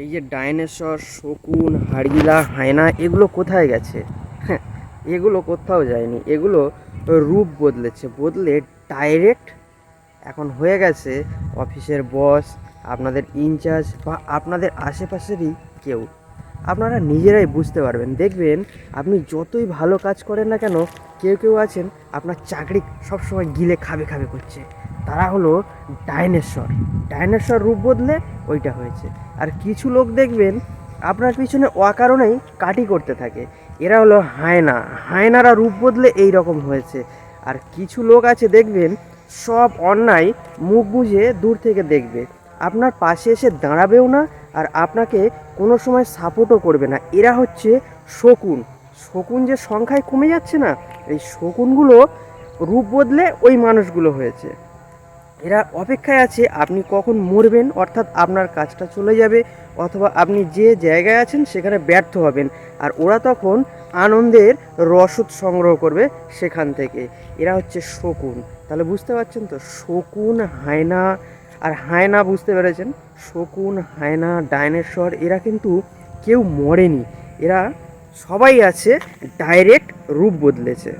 এই যে ডাইনোসর, শকুন, হাড়গিলা, হায়না, এগুলো কোথায় গেছে? হ্যাঁ এগুলো কোথাও যায়নি। এগুলো রূপ বদলেছে। বদলে ডাইরেক্ট এখন হয়ে গেছে অফিসের বস আপনাদের ইনচার্জ বা আপনাদের আশেপাশেরই কেউ। আপনারা নিজেরাই বুঝতে পারবেন। দেখবেন আপনি যতই ভালো কাজ করেন না কেন, কেউ কেউ আছেন, আপনার চাকরি সবসময় গিলে খাবে খাবে করছে। তারা হলো ডাইনোসর ডাইনোসর রূপ বদলে ওইটা হয়েছে। আর কিছু লোক দেখবেন, আপনার পিছনে অকারণেই কাটি করতে থাকে। এরা হলো হায়না। হায়নারা রূপ বদলে এই রকম হয়েছে। আর কিছু লোক আছে দেখবেন, সব অন্যায় মুখ বুঝে দূর থেকে দেখবে। আপনার পাশে এসে দাঁড়াবেও না আর আপনাকে কোনো সময় সাপোর্টও করবে না। এরা হচ্ছে শকুন। শকুন যে সংখ্যায় কমে যাচ্ছে না, এই শকুনগুলো রূপ বদলে ওই মানুষগুলো হয়েছে। এরা অপেক্ষায় আছে আপনি কখন মরবেন, অর্থাৎ আপনার কাজটা চলে যাবে, অথবা আপনি যে জায়গায় আছেন সেখানে ব্যর্থ হবেন। আর ওরা তখন আনন্দের রসদ সংগ্রহ করবে সেখান থেকে। এরা হচ্ছে শকুন। তাহলে বুঝতে পারছেন তো, শকুন, হায়না আর হায়না বুঝতে পেরেছেন, শকুন, হায়না, ডাইনোসর, এরা কিন্তু কেউ মরেনি। এরা সবাই আছে, ডাইরেক্ট রূপ বদলেছে।